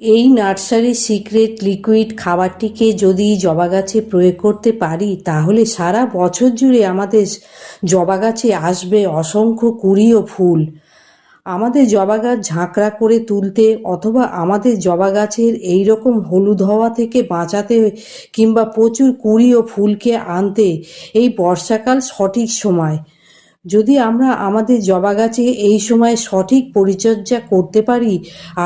এই নার্সারির secret liquid খাবারটিকে যদি জবা গাছে প্রয়োগ করতে পারি, তাহলে সারা বছর জুড়ে আমাদের জবা গাছে আসবে অসংখ্য কুড়ি ও ফুল। আমাদের জবা গাছ ঝাঁকড়া করে তুলতে অথবা আমাদের জবা গাছের এই রকম হলুদ হওয়া থেকে বাঁচাতে কিংবা প্রচুর কুড়ি ও ফুলকে আনতে এই বর্ষাকাল সঠিক সময়। যদি আমরা আমাদের জবা গাছে এই সময় সঠিক পরিচর্যা করতে পারি,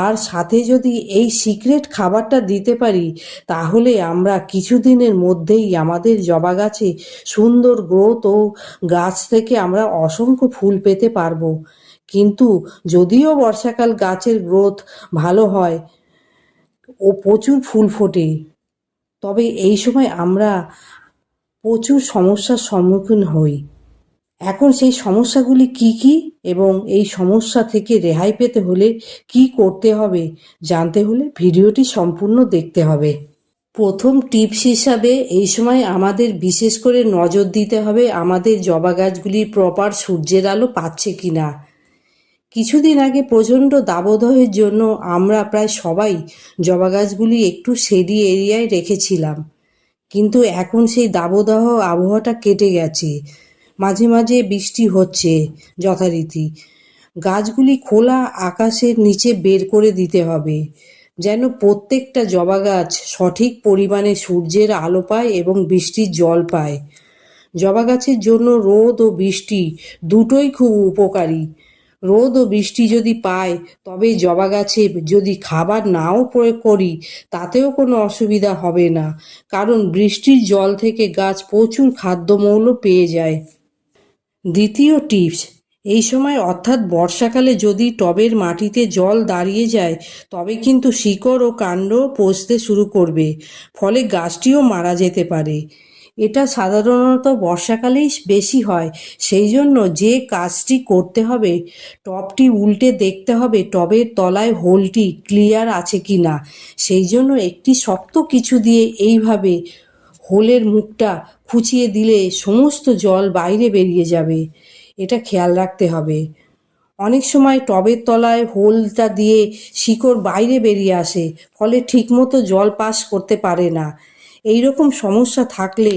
আর সাথে যদি এই সিক্রেট খাবারটা দিতে পারি, তাহলে আমরা কিছুদিনের মধ্যেই আমাদের জবা গাছে সুন্দর গ্রোথ ও গাছ থেকে আমরা অসংখ্য ফুল পেতে পারব। কিন্তু যদিও বর্ষাকাল গাছের গ্রোথ ভালো হয় ও প্রচুর ফুল ফোটে, তবে এই সময় আমরা প্রচুর সমস্যার সম্মুখীন হই। এখন সেই সমস্যাগুলি কি কি এবং এই সমস্যা থেকে রেহাই পেতে হলে কি করতে হবে জানতে হলে ভিডিওটি সম্পূর্ণ দেখতে হবে। প্রথম টিপস হিসাবে এই সময় আমাদের বিশেষ করে নজর দিতে হবে আমাদের জবা গাছগুলি প্রপার সূর্যের আলো পাচ্ছে কি না কিছুদিন আগে প্রচণ্ড দাবদহের জন্য আমরা প্রায় সবাই জবা গাছগুলি একটু শেডি এরিয়ায় রেখেছিলাম। কিন্তু এখন সেই দাবদাহ আবহাওয়াটা কেটে গেছে। মাঝে মাঝে বৃষ্টি হচ্ছে যথারীতি। গাছগুলি খোলা আকাশের নিচে বের করে দিতে হবে, যেন প্রত্যেকটা জবা গাছ সঠিক পরিমাণে সূর্যের আলো পায় এবং বৃষ্টির জল পায়। জবা গাছের জন্য রোদ ও বৃষ্টি দুটোই খুব উপকারী। রোদ ও বৃষ্টি যদি পায় তবে জবা গাছে যদি খাবার নাও প্রয়োগ করি, তাতেও কোনো অসুবিধা হবে না, কারণ বৃষ্টির জল থেকে গাছ প্রচুর খাদ্যমৌল পেয়ে যায়। দ্বিতীয় টিপস, এই সময় অর্থাৎ বর্ষাকালে যদি টবের মাটিতে জল দাঁড়িয়ে যায়, তবে কিন্তু শিকড় ও কাণ্ড পচতে শুরু করবে, ফলে গাছটিও মারা যেতে পারে। এটা সাধারণত বর্ষাকালেই বেশি হয়, সেই জন্য যে কাজটি করতে হবে, টবটি উল্টে দেখতে হবে টবের তলায় হোলটি ক্লিয়ার আছে কি না সেই জন্য একটি শক্ত কিছু দিয়ে এইভাবে হোলের মুখটা খুঁচিয়ে দিলে সমস্ত জল বাইরে বেরিয়ে যাবে। এটা খেয়াল রাখতে হবে। অনেক সময় টবের তলায় হোলটা দিয়ে শিকড় বাইরে বেরিয়ে আসে, ফলে ঠিকমতো জল পাস করতে পারে না। এইরকম সমস্যা থাকলে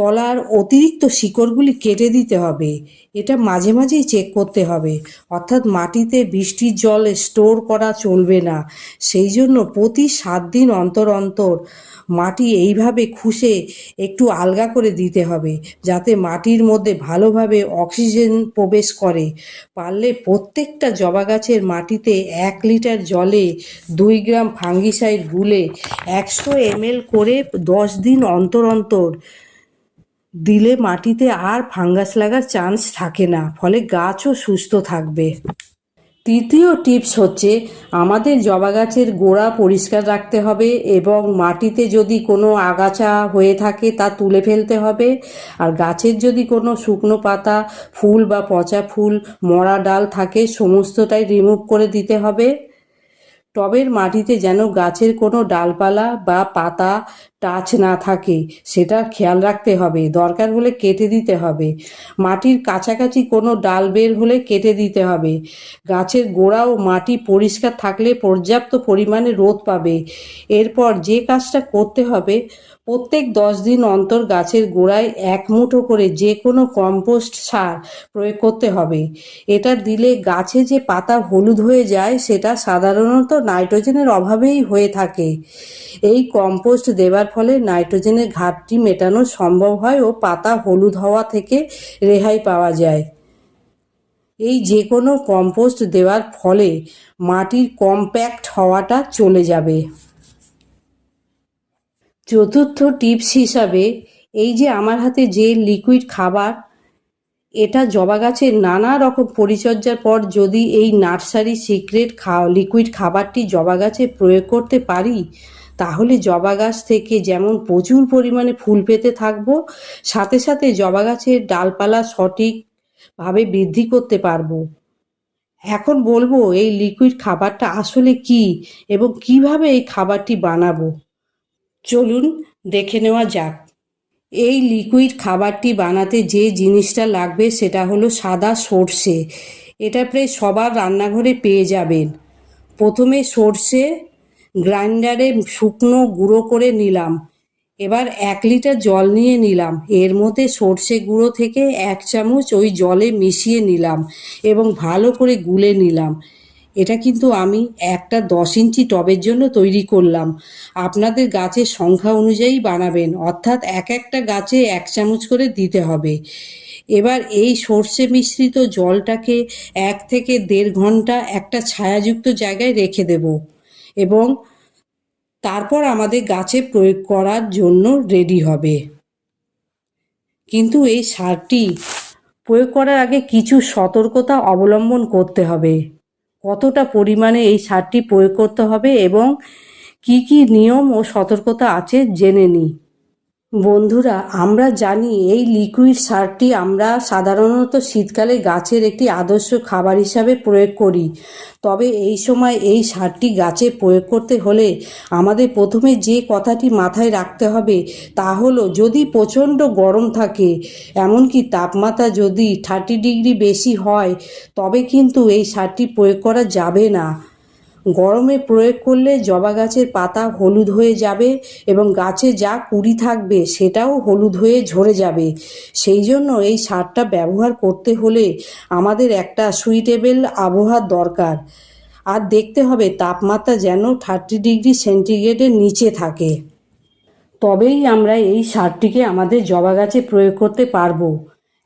তলার অতিরিক্ত শিকড়গুলি কেটে দিতে হবে। এটা মাঝে মাঝেই চেক করতে হবে। অর্থাৎ মাটিতে বৃষ্টির জল স্টোর করা চলবে না। সেই জন্য প্রতি সাত দিন অন্তর অন্তর মাটি এইভাবে খুশে একটু আলগা করে দিতে হবে, যাতে মাটির মধ্যে ভালোভাবে অক্সিজেন প্রবেশ করে। পারলে প্রত্যেকটা জবা গাছের মাটিতে এক লিটার জলে দুই গ্রাম ফাঙ্গিসাইড গুলে একশো এমএল করে দশ দিন অন্তর অন্তর দিলে মাটিতে আর ফাঙ্গাস লাগার চান্স থাকে না, ফলে গাছও সুস্থ থাকবে। তৃতীয় টিপস হচ্ছে, আমাদের জবা গাছের গোড়া পরিষ্কার রাখতে হবে এবং মাটিতে যদি কোনো আগাছা হয়ে থাকে তা তুলে ফেলতে হবে। আর গাছের যদি কোনো শুকনো পাতা, ফুল বা পচা ফুল, মরা ডাল থাকে, সমস্তটাই রিমুভ করে দিতে হবে। টবের মাটিতে যেন গাছের কোনো ডালপালা বা পাতা টাচ না থাকে সেটা খেয়াল রাখতে হবে। দরকার হলে কেটে দিতে হবে। মাটির কাছাকাছি কোনো ডাল বের হলে কেটে দিতে হবে। গাছের গোড়া ও মাটি পরিষ্কার থাকলে পর্যাপ্ত পরিমাণে রোদ পাবে। এরপর যে কাজটা করতে হবে, প্রত্যেক দশ দিন অন্তর গাছের গোড়ায় এক মুঠো করে যে কোনো কম্পোস্ট সার প্রয়োগ করতে হবে। এটা দিলে গাছে যে পাতা হলুদ হয়ে যায়, সেটা সাধারণত নাইট্রোজেনের অভাবেই হয়ে থাকে। এই কম্পোস্ট দেবার ফলে নাইট্রোজেনের ঘাটতি মেটানো সম্ভব হয় ও পাতা হলুদ হওয়া থেকে রেহাই পাওয়া যায়। এই যে কোনো কম্পোস্ট দেওয়ার ফলে মাটির কম্প্যাক্ট হওয়াটা চলে যাবে। চতুর্থ টিপস হিসাবে, এই যে আমার হাতে যে লিকুইড খাবার এটা জবা গাছের নানা রকম পরিচর্যার পর যদি এই নার্সারি সিক্রেট খা, লিকুইড খাবারটি জবা গাছে প্রয়োগ করতে পারি, তাহলে জবা গাছ থেকে যেমন প্রচুর পরিমাণে ফুল পেতে থাকব, সাথে সাথে জবা গাছের ডালপালা সঠিকভাবে বৃদ্ধি করতে পারব। এখন বলব, এই লিকুইড খাবারটা আসলে কি এবং কীভাবে এই খাবারটি বানাবো? চলুন দেখে নেওয়া যাক। এই লিকুইড খাবারটি বানাতে যে জিনিসটা লাগবে সেটা হলো সাদা সর্ষে। এটা প্রায় সবার রান্নাঘরে পেয়ে যাবেন। প্রথমে সর্ষে গ্রাইন্ডারে শুকনো গুঁড়ো করে নিলাম। এবার এক লিটার জল নিয়ে নিলাম। এর মধ্যে সর্ষে গুঁড়ো থেকে এক চামচ ওই জলে মিশিয়ে নিলাম এবং ভালো করে গুলে নিলাম। এটা কিন্তু আমি একটা দশ ইঞ্চি টবের জন্য তৈরি করলাম। আপনাদের গাছের সংখ্যা অনুযায়ী বানাবেন, অর্থাৎ এক একটা গাছে এক চামচ করে দিতে হবে। এবার এই সর্ষে মিশ্রিত জলটাকে এক থেকে দেড় ঘণ্টা একটা ছায়াযুক্ত জায়গায় রেখে দেব এবং তারপর আমাদের গাছে প্রয়োগ করার জন্য রেডি হবে। কিন্তু এই সারটি প্রয়োগ করার আগে কিছু সতর্কতা অবলম্বন করতে হবে। কতটা পরিমাণে এই সারটি প্রয়োগ করতে হবে এবং কি কি নিয়ম ও সতর্কতা আছে জেনে নিই। বন্ধুরা, আমরা জানি এই লিকুইড সারটি আমরা সাধারণত শীতকালে গাছের একটি আদর্শ খাবার হিসাবে প্রয়োগ করি। তবে এই সময় এই সারটি গাছে প্রয়োগ করতে হলে আমাদের প্রথমে যে কথাটি মাথায় রাখতে হবে তা হলো, যদি প্রচণ্ড গরম থাকে, এমনকি তাপমাত্রা যদি থার্টি ডিগ্রি বেশি হয়, তবে কিন্তু এই সারটি প্রয়োগ করা যাবে না। গরমে প্রয়োগ করলে জবা গাছের পাতা হলুদ হয়ে যাবে এবং গাছে যা কুড়ি থাকবে সেটাও হলুদ হয়ে ঝরে যাবে। সেই জন্য এই সারটা ব্যবহার করতে হলে আমাদের একটা সুইটেবল আবহাওয়ার দরকার। আর দেখতে হবে তাপমাত্রা যেন থার্টি ডিগ্রি সেন্টিগ্রেডের নিচে থাকে। তবেই আমরা এই সারটিকে আমাদের জবা গাছে প্রয়োগ করতে পারব।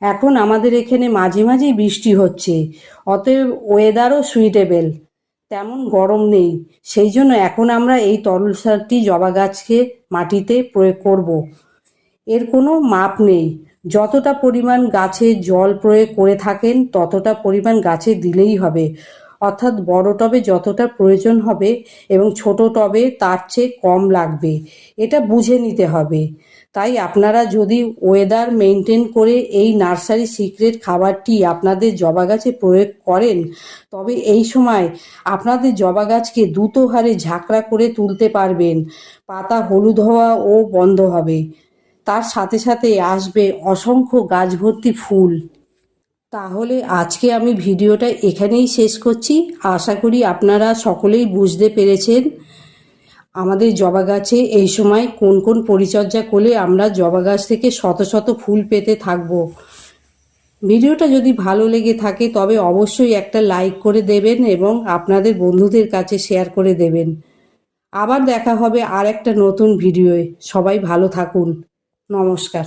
এখন আমাদের এখানে মাঝে মাঝেই বৃষ্টি হচ্ছে। অতএব ওয়েদারও সুইটেবল তেমন গরম নেই। সেই জন্য এখন আমরা এই তরল সারটি জবা গাছকে মাটিতে প্রয়োগ করব। এর কোনো মাপ নেই। যতটা পরিমাণ গাছে জল প্রয়োগ করে থাকেন, ততটা পরিমাণ গাছে দিলেই হবে। অর্থাৎ বড় টবে যতটা প্রয়োজন হবে এবং ছোট টবে তার চেয়ে কম লাগবে। এটা বুঝে নিতে হবে। তাই আপনারা যদি ওয়েদার মেনটেন করে এই নার্সারি সিক্রেট খাবারটি আপনাদের জবা গাছে প্রয়োগ করেন, তবে এই সময় আপনাদের জবা গাছকে দ্রুত হারে ঝাঁকড়া করে তুলতে পারবেন। পাতা হলুদ হওয়া ও বন্ধ হবে। তার সাথে সাথে আসবে অসংখ্য গাছ ভর্তি ফুল। তাহলে আজকে আমি ভিডিওটা এখানেই শেষ করছি। আশা করি আপনারা সকলেই বুঝতে পেরেছেন আমাদের জবা গাছে এই সময় কোন কোন পরিচর্যা করলে আমরা জবা গাছ থেকে শত শত ফুল পেতে থাকব। ভিডিওটা যদি ভালো লেগে থাকে তবে অবশ্যই একটা লাইক করে দেবেন এবং আপনাদের বন্ধুদের কাছে শেয়ার করে দেবেন। আবার দেখা হবে আর একটা নতুন ভিডিওয়ে। সবাই ভালো থাকুন। নমস্কার।